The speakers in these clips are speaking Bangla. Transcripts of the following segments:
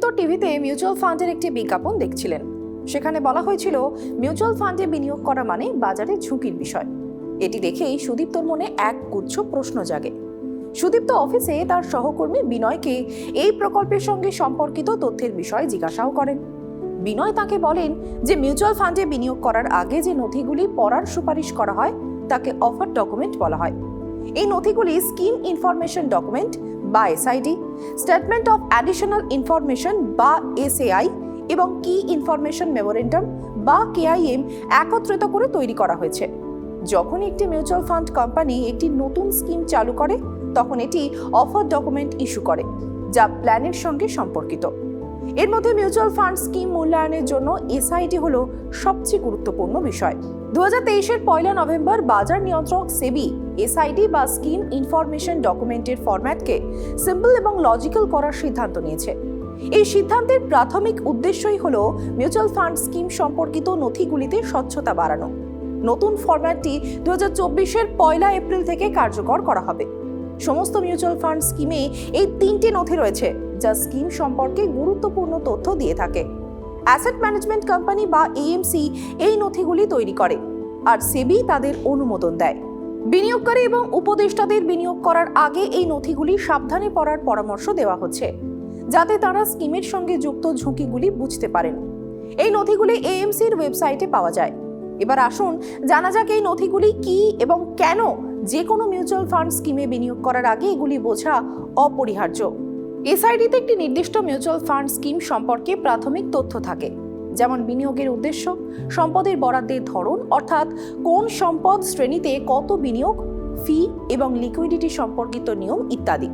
সুদীপ্ত টিভিতে মিউচুয়াল ফান্ডের একটি বিজ্ঞাপন দেখছিলেন। সেখানে বলা হয়েছিল, মিউচুয়াল ফান্ডে বিনিয়োগ করা মানে বাজারে ঝুঁকির বিষয়। এটি দেখেই সুদীপ্তর মনে এক গুচ্ছ প্রশ্ন জাগে। সুদীপ্ত অফিসে তার সহকর্মী বিনয়কে এই প্রকল্পের সঙ্গে সম্পর্কিত তথ্যের বিষয়ে জিজ্ঞাসাও করেন। বিনয় তাকে বলেন যে, মিউচুয়াল ফান্ডে বিনিয়োগ করার আগে যে নথিগুলি পড়ার সুপারিশ করা হয়, তাকে অফার ডকুমেন্ট বলা হয়। এই নথিগুলি স্কিম ইনফরমেশন ডকুমেন্ট বা SID statement of additional information বা এসএআই এবং কি ইনফরমেশন মেমোরেন্ডাম বা কেআইএম একত্রিত করে তৈরি করা হয়েছে। যখন একটি মিউচুয়াল ফান্ড কোম্পানি একটি নতুন স্কিম চালু করে, তখন এটি অফার ডকুমেন্ট ইস্যু করে, যা প্ল্যানের সঙ্গে সম্পর্কিত। এর মধ্যে মিউচুয়াল ফান্ড স্কিম মূল্যায়নের জন্য এসআইটি হল সবচেয়ে গুরুত্বপূর্ণ বিষয়। দু হাজার তেইশের পয়লা নভেম্বর বাজার নিয়ন্ত্রক সেবি, এসআইডি বা স্কিম ইনফরমেশন ডকুমেন্টের ফরম্যাটকে সিম্পল এবং লজিক্যাল করার সিদ্ধান্ত নিয়েছে। এই সিদ্ধান্তের প্রাথমিক উদ্দেশ্যই হল মিউচুয়াল ফান্ড স্কিম সম্পর্কিত নথিগুলিতে স্বচ্ছতা বাড়ানো। নতুন ফরম্যাটটি দু হাজার চব্বিশের পয়লা এপ্রিল থেকে কার্যকর করা হবে। সমস্ত মিউচুয়াল ফান্ড স্কিমে এই তিনটি নথি রয়েছে, যা স্কিম সম্পর্কে গুরুত্বপূর্ণ তথ্য দিয়ে থাকে। অ্যাসেট ম্যানেজমেন্ট কোম্পানি বা এএমসি এই নথিগুলি তৈরি করে আর সেবি তাদের অনুমোদন দেয়। বিনিয়োগকারী এবং উপদেষ্টাদের বিনিয়োগ করার আগে এই নথিগুলি সাবধানে পড়ার পরামর্শ দেওয়া হচ্ছে, যাতে তারা স্কিমের সঙ্গে যুক্ত ঝুঁকিগুলি বুঝতে পারেন। এই নথিগুলি এএমসির ওয়েবসাইটে পাওয়া যায়। এবার আসুন জানা যাক এই নথিগুলি কি এবং কেন যে কোনো মিউচুয়াল ফান্ড স্কিমে বিনিয়োগ করার আগে এগুলি বোঝা অপরিহার্য। এসআইডিতে একটি নির্দিষ্ট মিউচুয়াল ফান্ড স্কিম সম্পর্কে প্রাথমিক তথ্য থাকে, যেমন বিনিয়োগের উদ্দেশ্য, সম্পদের বরাদ্দের ধরন, অর্থাৎ কোন সম্পদ শ্রেণীতে কত বিনিয়োগ, ফি এবং লিকুইডিটি সম্পর্কিত নিয়ম ইত্যাদি।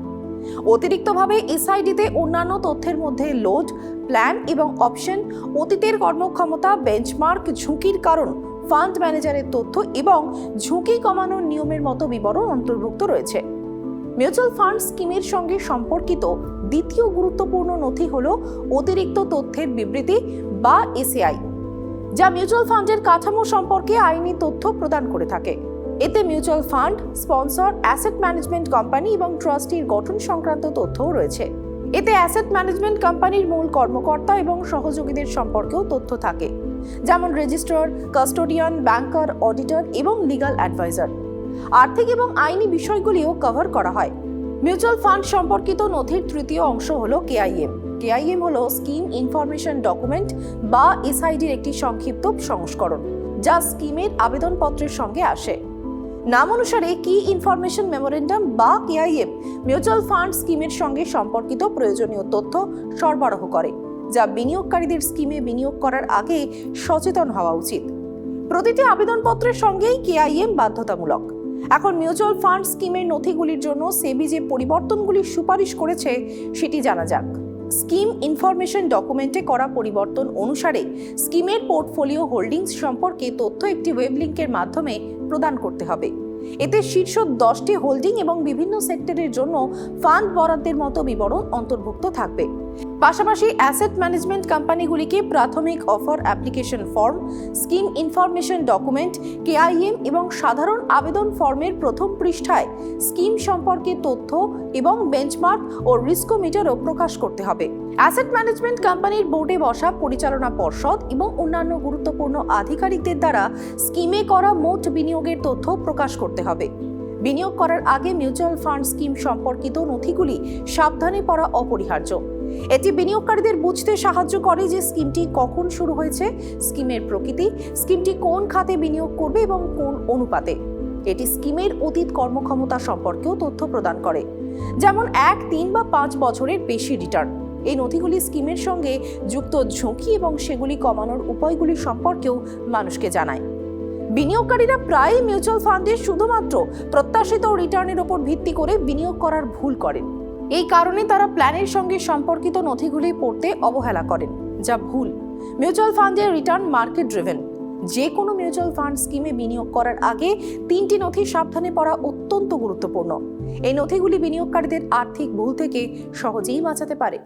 অতিরিক্তভাবে এসআইডিতে অন্যান্য তথ্যের মধ্যে লোড, প্ল্যান এবং অপশন, অতীতের কর্মক্ষমতা, বেঞ্চমার্ক, ঝুঁকির কারণ, ফান্ড ম্যানেজারের তথ্য এবং ঝুঁকি কমানোর নিয়মের মতো বিবরণ অন্তর্ভুক্ত রয়েছে। মিউচুয়াল ফান্ড স্কিমের সঙ্গে সম্পর্কিত দ্বিতীয় গুরুত্বপূর্ণ নথি হল অতিরিক্ত তথ্যের বিবৃতি বা এসিআই, যা মিউচুয়াল ফান্ডের কাঠামো সম্পর্কে আইনি তথ্য প্রদান করে থাকে। এতে mutual fund, sponsor, asset management company এবং ট্রাস্টির গঠন সংক্রান্ত তথ্যও রয়েছে। এতে অ্যাসেট ম্যানেজমেন্ট কোম্পানির মূল কর্মকর্তা এবং সহযোগীদের সম্পর্কেও তথ্য থাকে, যেমন রেজিস্ট্রার, কাস্টোডিয়ান, ব্যাংকার, অডিটর এবং লিগ্যাল অ্যাডভাইজার। আর্থিক এবং আইনি বিষয়গুলিও কভার করা হয়। মিউচুয়াল ফান্ড সম্পর্কিত নথির তৃতীয় অংশ হল কেআইএম। কেআইএম হল স্কিম ইনফরমেশন ডকুমেন্ট বা এসআইডির একটি সংক্ষিপ্ত সংস্করণ, যা স্কিমের আবেদনপত্রের সঙ্গে আসে। নাম অনুসারে কি ইনফরমেশন মেমোরেন্ডাম বা কেআইএম মিউচুয়াল ফান্ড স্কিমের সঙ্গে সম্পর্কিত প্রয়োজনীয় তথ্য সরবরাহ করে, যা বিনিয়োগকারীদের স্কিমে বিনিয়োগ করার আগে সচেতন হওয়া উচিত। প্রতিটি আবেদনপত্রের সঙ্গেই কেআইএম বাধ্যতামূলক। এখন মিউচুয়াল ফান্ড স্কিমের নথিগুলির জন্য সেবি যে পরিবর্তনগুলি সুপারিশ করেছে, সেটি জানা যাক। স্কিম ইনফরমেশন ডকুমেন্টে করা পরিবর্তন অনুসারে স্কিমের পোর্টফোলিও হোল্ডিংস সম্পর্কে তথ্য একটি ওয়েব লিঙ্কের মাধ্যমে প্রদান করতে হবে। এতে শীর্ষ দশটি হোল্ডিং এবং বিভিন্ন সেক্টরের জন্য ফান্ড বরাদ্দের মতো বিবরণ অন্তর্ভুক্ত থাকবে। পাশাপাশি অ্যাসেট ম্যানেজমেন্ট কোম্পানিগুলিকে প্রাথমিক offer application form, scheme information document, KIM এবং সাধারণ আবেদন ফর্মের প্রথম পৃষ্ঠায় স্কিম সম্পর্কে তথ্য এবং বেঞ্চমার্ক ও রিস্কোমিটারও প্রকাশ করতে হবে। অ্যাসেট ম্যানেজমেন্ট কোম্পানির বোর্ডে বসা পরিচালনা পর্ষদ এবং অন্যান্য গুরুত্বপূর্ণ আধিকারিকদের দ্বারা স্কিমে করা মোট বিনিয়োগের তথ্য প্রকাশ করতে হবে। বিনিয়োগ করার আগে মিউচুয়াল ফান্ড স্কিম সম্পর্কিত নথিগুলি সাবধানে পড়া অপরিহার্য। এটি বিনিয়োগকারীদের বুঝতে সাহায্য করে যে স্কিমটি কখন শুরু হয়েছে, স্কিমের প্রকৃতি, স্কিমটি কোন খাতে বিনিয়োগ করবে এবং কোন অনুপাতে। এটি স্কিমের অতীত কর্মক্ষমতা সম্পর্কেও তথ্য প্রদান করে, যেমন এক, তিন বা পাঁচ বছরের বেশি রিটার্ন। এই নথিগুলি স্কিমের সঙ্গে যুক্ত ঝুঁকি এবং সেগুলি কমানোর উপায়গুলি সম্পর্কেও মানুষকে জানায়। বিনিয়োগকারীরা প্রায়ই মিউচুয়াল ফান্ডে শুধুমাত্র প্রত্যাশিত রিটার্নের ওপর ভিত্তি করে বিনিয়োগ করার ভুল করেন। এই কারণে তারা প্ল্যানের সঙ্গে সম্পর্কিত নথিগুলি পড়তে অবহেলা করেন, যা ভুল। মিউচুয়াল ফান্ডের রিটার্ন মার্কেট ড্রিভেন। যে কোনো মিউচুয়াল ফান্ড স্কিমে বিনিয়োগ করার আগে তিনটি নথি সাবধানে পড়া অত্যন্ত গুরুত্বপূর্ণ। এই নথিগুলি বিনিয়োগকারীদের আর্থিক ভুল থেকে সহজেই বাঁচাতে পারে।